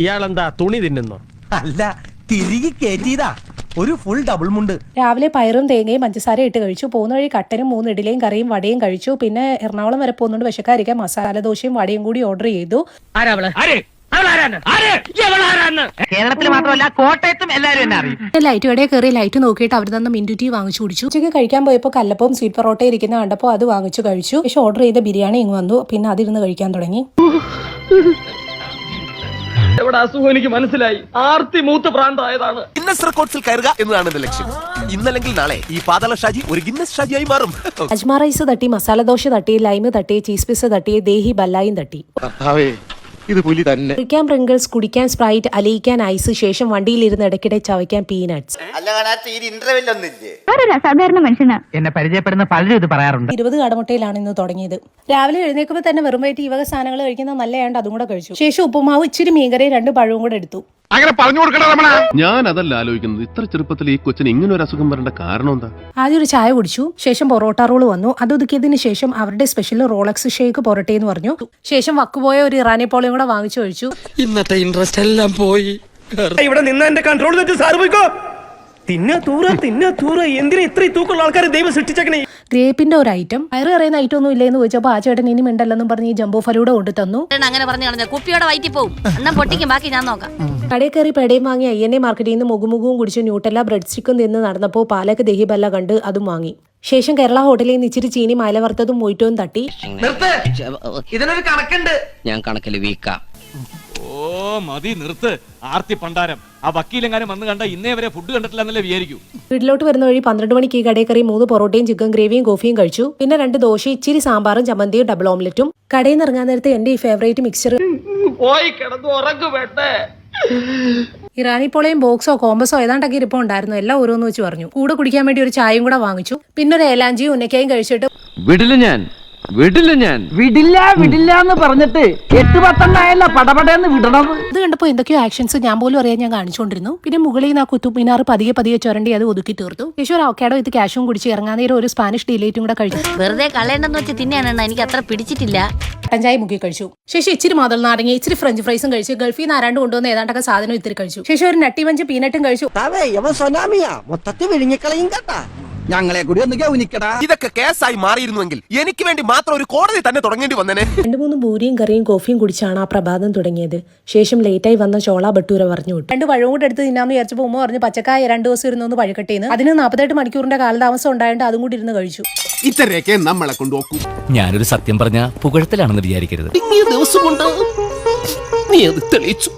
ഇയാളെന്താ തുണി തിന്നുന്നു? അല്ല തിരികെ കയറ്റിയതാ ഒരു ഫുൾ ഡബിൾ മുണ്ട്. രാവിലെ പയറും തേങ്ങയും പഞ്ചസാര ഇട്ട് കഴിച്ചു. പോകുന്ന വഴി കട്ടനും മൂന്ന് ഇഡലിയും കറിയും വടയും കഴിച്ചു. പിന്നെ എറണാകുളം വരെ പോകുന്നുണ്ട് വിശക്കാരിക്കാൻ മസാല ദോശയും വടയും കൂടി ഓർഡർ ചെയ്തു. കേരളത്തിൽ മാത്രമല്ല കോട്ടയത്തും എല്ലാരും എന്നെ അറിയും. ലൈറ്റ് കടയിൽ കയറി ലൈറ്റ് നോക്കിയിട്ട് അവർ തന്നെ ടീ വാങ്ങിച്ചു കുടിച്ചു. ഉച്ചയ്ക്ക് കഴിക്കാൻ പോയപ്പോൾ കല്ലപ്പവും സ്വീറ്റ് പൊറോട്ട ഇരിക്കുന്ന കണ്ടപ്പോൾ അത് വാങ്ങിച്ചു കഴിച്ചു. പക്ഷെ ഓർഡർ ചെയ്ത ബിരിയാണി ഇങ്ങ് വന്നു. പിന്നെ അതിരുന്ന് കഴിക്കാൻ തുടങ്ങി. എവിടെ അസുഖം എനിക്ക് മനസ്സിലായി? ആർത്തി മൂത്ത് പ്രാന്തായതാണ്. ഗിന്നസ് റെക്കോർഡ്സിൽ കയറുക എന്നതാണ് എന്റെ ലക്ഷ്യം. ഇന്നല്ലെങ്കിൽ നാളെ ഈ പാതാള ഷാജി ഒരു ഗിന്നസ് ഷാജിയായി മാറും. അജ്മാ റൈസ് തട്ടി മസാല ദോശ തട്ടി ലൈമ് തട്ടി ചീസ് പിസ് തട്ടി ദേഹി ബല്ലായും തട്ടി. ഇത് പുലി തന്നെ. കുടിക്കാൻ പ്രിങ്കിൾസ് കുടിക്കാൻ സ്പ്രൈറ്റ് അലയിക്കാൻ ഐസ് ശേഷം വണ്ടിയിലിരുന്ന് ഇടയ്ക്കിടെ ചവയ്ക്കാൻ പീനട്സ് അല്ല കാണാത്ത ഈ ഇന്റർവെൽ ഒന്നില്ലേ വേറൊരു മനുഷ്യനാ. എന്നെ പരിചയപ്പെടുന്ന പലരും ഇത് പറയാറുണ്ട്. ഇരുപത് കടമുട്ടയിലാണ് ഇന്ന് തുടങ്ങിയത്. രാവിലെ എഴുന്നേക്കുമ്പോൾ തന്നെ വെറും വയറ്റ് ഈ വക സാധനങ്ങൾ കഴിക്കുന്നത് നല്ലതാണ്ട് അതും കൂടെ കഴിച്ചു. ശേഷം ഉപ്പുമാവ് ഇച്ചിരി മീൻകറി രണ്ട് പഴവും കൂടെ എടുത്തു. അങ്ങനെ പറഞ്ഞു കൊടുക്കണ രമണ. ഞാൻ അതല്ല ആലോചിക്കുന്നത്. ഇത്ര ചെറുപ്പത്തിൽ ഈ കൊച്ചിന് ഇങ്ങനെ ഒരു അസുഖം വരേണ്ട കാരണം എന്താ? ആദ്യം ഒരു ചായ കുടിച്ചു ശേഷം പൊറോട്ട റോൾ വന്നു. അത് ഒതുക്കിയതിന് ശേഷം അവരുടെ സ്പെഷ്യൽ റോളക്സ് ഷേക്ക് പൊറോട്ട എന്ന് പറഞ്ഞു. ശേഷം വക്കുപോയ ഒരു ഇറാനി പോളിയും കൂടെ വാങ്ങിച്ചു കഴിച്ചു. ഇന്നത്തെ ഇൻട്രസ്റ്റ് എല്ലാം പോയി. ഇവിടെ നിന്ന് എന്റെ കൺട്രോൾ തെറ്റ് സാർ പോയിക്കോ. തിന്ന തൂറ തിന്ന തൂറ എന്തിനാ ഇത്രയും തൂക്കമുള്ള ആൾക്കാരെ ദൈവം സൃഷ്ടിച്ചേക്കണേ? ഗ്രേപ്പിന്റെ ഒരു ഐറ്റം വയറ് കറിയുന്ന ഐറ്റം ഒന്നും ഇല്ലെന്ന് ചോദിച്ചപ്പോ ആ ചേട്ടൻ ഇനി മിണ്ടല്ലെന്നും പറഞ്ഞ് ഈ ജംബോ ഫലൂടെ കൊണ്ടു തന്നു. അങ്ങനെ പറഞ്ഞു കളഞ്ഞ. കുപ്പിയോടെ വയറ്റി പോകും എന്നാ പൊട്ടിക്കും. ബാക്കി ഞാൻ നോക്കാം. കടയിൽ കയറി പേടയും വാങ്ങി ഐ എൻ എ മാർക്കറ്റിൽ നിന്ന് മുഖുമുഖവും കുടിച്ച് ന്യൂട്ടല്ല ബ്രെഡ് സ്റ്റിക്കും നിന്ന് നടന്നപ്പോൾ പാലക്ക് ദഹിബല്ല കണ്ട് അതും വാങ്ങി. ശേഷം കേരള ഹോട്ടലിൽ നിന്ന് ഇച്ചിരി ചീനി മല വറുത്തതും മൊയ്റ്റവും തട്ടി. നിർത്ത്. ഇതിനൊരു കണക്കുണ്ട്. ഞാൻ കണക്കിൽ വീക്കാം. മതി നിർത്ത്. ആർത്തി പണ്ടാരം. ആ വക്കീലെങ്ങാനും വന്ന് കണ്ട ഇന്നേ വരെ ഫുഡ് കണ്ടിട്ടില്ല എന്നല്ലേ വിചാരിക്കൂ. വീട്ടിലോട്ട് വരുന്ന വഴി പന്ത്രണ്ട് മണിക്ക് ഈ കടയിൽ മൂന്ന് പൊറോട്ടയും ചിക്കൻ ഗ്രേവിയും കോഫിയും കഴിച്ചു. പിന്നെ രണ്ട് ദോശ ഇച്ചിരി സാമ്പാറും ചമ്മന്തിയും ഡബിൾ ഓംലെറ്റും കടയിൽ നിന്ന് ഇറങ്ങാൻ നേരത്തെ എന്റെ ഈ ഫേവറേറ്റ് മിക്സർ പോയി കിടന്ന് ഇറാനി പോളയും ബോക്സോ കോമ്പസോ ഏതാണ്ടൊക്കെ ഇരിപ്പം ഉണ്ടായിരുന്നു. എല്ലാം ഓരോന്ന് വെച്ച് പറഞ്ഞു. കൂടെ കുടിക്കാൻ വേണ്ടി ഒരു ചായയും കൂടെ വാങ്ങിച്ചു. പിന്നെ ഒരു ഏലാഞ്ചിയും ഉന്നക്കായും കഴിച്ചിട്ട് വിടില്ല ഞാൻ. വിടില്ല ഞാൻ. വിടില്ല വിടില്ല എന്ന് പറഞ്ഞിട്ട് എട്ട് പത്തെണ്ണായല്ല പടപടയെന്ന് വിടണത് ഇത് കണ്ടപ്പോൾ എന്തൊക്കെയോ ആക്ഷൻസ് ഞാൻ പോലും അറിയാൻ ഞാൻ കാണിച്ചുകൊണ്ടിരുന്നു. പിന്നെ മുകളിൽ നിന്ന് ആ കുത്തുമിനാർ പതിയെ പതിയെ ചുരണ്ടി അത് ഒതുക്കി തീർത്തു. യേശു ഓക്കേടോ ഇത് ക്യാഷും കുടിച്ച് ഇറങ്ങാൻ നേരം ഒരു സ്പാനിഷ് ഡിലേറ്റും കൂടെ കഴിച്ചു. വെറുതെ കളയണ്ടെന്ന് വെച്ച് തിന്നെയാണ് എനിക്ക് അത്ര പിടിച്ചിട്ടില്ല. കട്ടൻ ചായ മുക്കി കഴിച്ചു. ശേഷം ഇച്ചിരി മാതൽ നാരങ്ങ ഇച്ചിരി ഫ്രഞ്ച് ഫ്രൈസും കഴിച്ചു ഗൾഫിൽ നിന്ന് ആരാണ്ട് കൊണ്ടുവന്ന ഏതാണ്ടൊക്കെ സാധനം ഇത്തിരി കഴിച്ചു. ശേഷം ഒരു നട്ടി വഞ്ച് പീനട്ടും കഴിച്ചു. സൊനാമിയാ മൊത്തത്തിൽ വിഴുങ്ങിക്കളയും കേട്ടാ. ഞങ്ങളെ കൂടി ഒന്ന് ഗൗനിക്കടാ. ഇതൊക്കെ കേസായി മാറിയിരുന്നുവെങ്കിൽ എനിക്ക് വേണ്ടി മാത്രം ഒരു കോടതി തന്നെ തുടങ്ങേണ്ടി വന്നേനെ. രണ്ടു മൂന്ന് ബൂരിയും കറിയും കോഫിയും കുടിച്ചാണ് ആ പ്രഭാതം തുടങ്ങിയത്. ശേഷം ലേറ്റായി വന്ന ചോള ബട്ടൂര പറഞ്ഞു വിട്ടു. രണ്ട് വഴവും കൂടെ എടുത്ത് തിന്നാന്ന് വിചാരിച്ചപ്പോൾ ഉമ്മ പറഞ്ഞു പച്ചക്കായ രണ്ടു ദിവസം ഇരുന്നൊന്ന് പഴുക്കട്ടേന്ന്. അതിന് നാൽപ്പത്തെട്ട് മണിക്കൂറിന്റെ കാലതാമസം ഉണ്ടായിട്ട് അതും കൂടി ഇരുന്ന് കഴിച്ചു. ഇത്രയൊക്കെ നമ്മളെ കൊണ്ട് കൊണ്ടുപോക്കൂ ഞാനൊരു സത്യം പറഞ്ഞ പുകഴത്തിലാണെന്ന് വിചാരിക്കരുത്. ദിവസം കൊണ്ട് നീ അത് തെളിയിച്ചു.